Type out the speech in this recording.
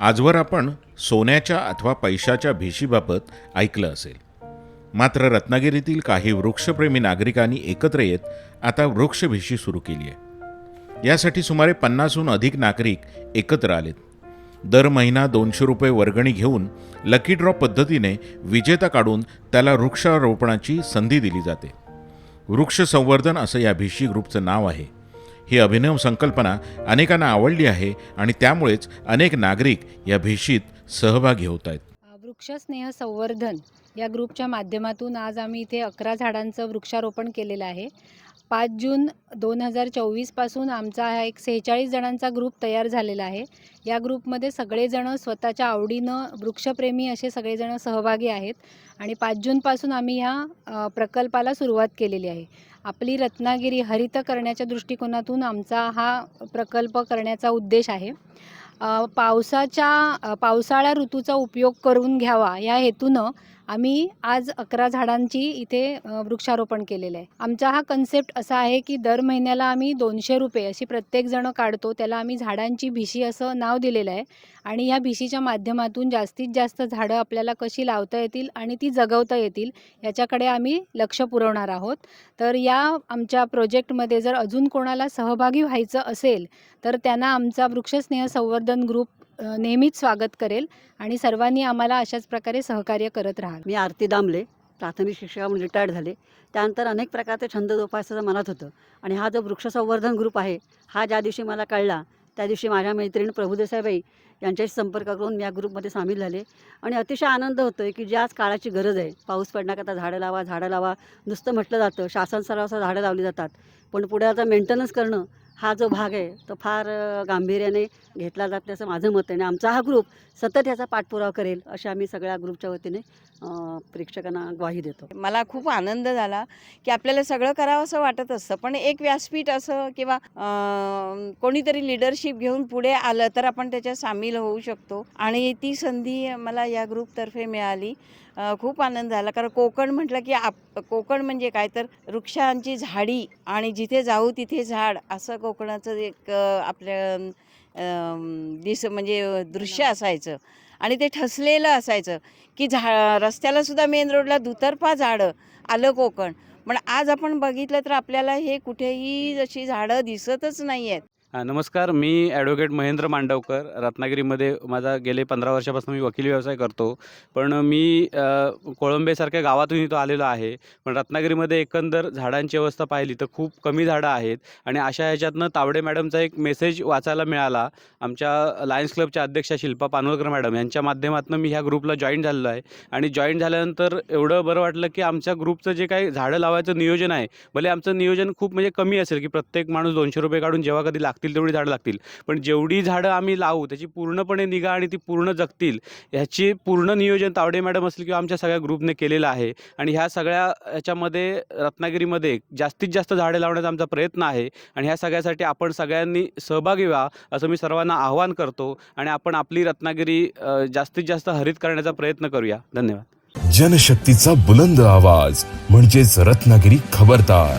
आजवर आपण सोन्याच्या अथवा पैशाच्या भेशीबाबत ऐकलं असेल. मात्र रत्नागिरीतील काही वृक्षप्रेमी नागरिकांनी एकत्र येत आता वृक्षभेशी सुरू केली आहे. यासाठी सुमारे पन्नासहून अधिक नागरिक एकत्र आलेत. दर महिना दोनशे रुपये वर्गणी घेऊन लकी ड्रॉ पद्धतीने विजेता काढून त्याला वृक्षारोपणाची संधी दिली जाते. वृक्ष संवर्धन असं या भिशी ग्रुपचं नाव आहे. ही अभिनव संकल्पना अनेकांना आवडली आहे आणि त्यामुळेच अनेक नागरिक या भेशीत सहभागी होत आहेत. वृक्षस्नेह संवर्धन या ग्रुपच्या माध्यमातून आज आम्ही इथे अकरा झाडांचं वृक्षारोपण केलेलं आहे. पाच जून दोन हजार चोवीसपासून आमचा हा एक सेहेचाळीस जणांचा ग्रुप तयार झालेला आहे. या ग्रुपमध्ये सगळेजणं स्वतःच्या आवडीनं वृक्षप्रेमी असे सगळेजणं सहभागी आहेत आणि पाच जूनपासून आम्ही ह्या प्रकल्पाला सुरुवात केलेली आहे. आपली रत्नागिरी हरित करण्याच्या दृष्टिकोनातून आमचा हा प्रकल्प करण्याचा उद्देश आहे. पावसाच्या पावसाळ्या पावसाळा ऋतूचा उपयोग करून घ्यावा या हेतूनं आम्ही आज अकरा झाडांची इथे वृक्षारोपण केलेलं आहे. आमचा हा कन्सेप्ट असा आहे की दर महिन्याला आम्ही दोनशे रुपये अशी प्रत्येकजणं काढतो त्याला आम्ही झाडांची भिशी असं नाव दिलेलं आहे. आणि ह्या भिशीच्या माध्यमातून जास्तीत जास्त झाडं आपल्याला कशी लावता येतील आणि ती जगवता येतील याच्याकडे आम्ही लक्ष पुरवणार आहोत. तर या आमच्या प्रोजेक्टमध्ये जर अजून कोणाला सहभागी व्हायचं असेल तर त्यांना आमचा वृक्षस्नेह संवर्धन ग्रुप नेहमीच स्वागत करेल आणि सर्वांनी आम्हाला अशाच प्रकारे सहकार्य करत राहाल. मी आरती दामले प्राथमिक शिक्षिका म्हणून रिटायर्ड झाले. त्यानंतर अनेक प्रकारचे छंद जोपासायचं मनात होतं. आणि हा जो वृक्ष संवर्धन ग्रुप आहे हा ज्या दिवशी मला कळला त्या दिवशी माझ्या मैत्रीण प्रभुदेसाईबाई यांच्याशी संपर्क करून मी या ग्रुपमध्ये सामील झाले. आणि अतिशय आनंद होतो आहे की ज्याच काळाची गरज आहे पाऊस पडण्याकरता झाडं लावा झाडं लावा नुसतं म्हटलं जातं शासन सरावाचं झाडं लावली जातात. पण पुढे आता मेंटेनन्स करणं हा जो भाग आहे तो फार गांभीर्याने घेतला जात असं माझं मत आहे. आणि आमचा हा ग्रुप सतत याचा पाठपुरावा करेल अशा आम्ही सगळ्या ग्रुपच्या वतीने प्रेक्षकांना ग्वाही देतो. मला खूप आनंद झाला की आपल्याला सगळं करावं असं वाटत असतं पण एक व्यासपीठ असं किंवा कोणीतरी लिडरशिप घेऊन पुढे आलं तर आपण त्याच्यात सामील होऊ शकतो. आणि ती संधी मला या ग्रुपतर्फे मिळाली. खूप आनंद झाला. कारण कोकण म्हटलं की आप कोकण म्हणजे काय? तर वृक्षांची झाडी आणि जिथे जाऊ तिथे झाड असं कोकणाचं एक आपल्या दिस म्हणजे दृश्य असायचं. आणि ते ठसलेलं असायचं की झा रस्त्याला सुद्धा मेन रोडला दुतर्फा झाडं आलं कोकण. पण आज आपण बघितलं तर आपल्याला हे कुठेही अशी झाडं दिसतच नाही आहेत नमस्कार. मी ॲडव्होकेट महेंद्र मांडवकर. रत्नागिरीमध्ये माझा गेले पंधरा वर्षापासून मी वकिली व्यवसाय करतो. पण मी कोळंबेसारख्या गावातून इथं आलेलो आहे. पण रत्नागिरीमध्ये एकंदर झाडांची अवस्था पाहिली तर खूप कमी झाडं आहेत. आणि अशा ह्याच्यातनं तावडे मॅडमचा एक मेसेज वाचायला मिळाला. आमच्या लायन्स क्लबच्या अध्यक्षा शिल्पा पानोलकर मॅडम यांच्या माध्यमातून मी ह्या ग्रुपला जॉईन झालेलो आहे. आणि जॉईन झाल्यानंतर एवढं बरं वाटलं की आमच्या ग्रुपचं जे काही झाडं लावायचं नियोजन आहे भले आमचं नियोजन खूप म्हणजे कमी असेल की प्रत्येक माणूस दोनशे रुपये काढून जेव्हा कधी लागतील तेवढी झाडं लागतील. पण जेवढी झाडं आम्ही लावू त्याची पूर्णपणे निगा आणि ती पूर्ण जगतील ह्याची पूर्ण नियोजन तावडे मॅडम असतील किंवा आमच्या सगळ्या ग्रुपने केलेलं आहे. आणि ह्या सगळ्या ह्याच्यामध्ये रत्नागिरीमध्ये जास्तीत जास्त झाडे लावण्याचा आमचा प्रयत्न आहे. आणि ह्या सगळ्यासाठी आपण सगळ्यांनी सहभागी व्हा असं मी सर्वांना आवाहन करतो. आणि आपण आपली रत्नागिरी जास्तीत जास्त हरित करण्याचा प्रयत्न करूया. धन्यवाद. जनशक्तीचा बुलंद आवाज म्हणजेच रत्नागिरी खबरदार.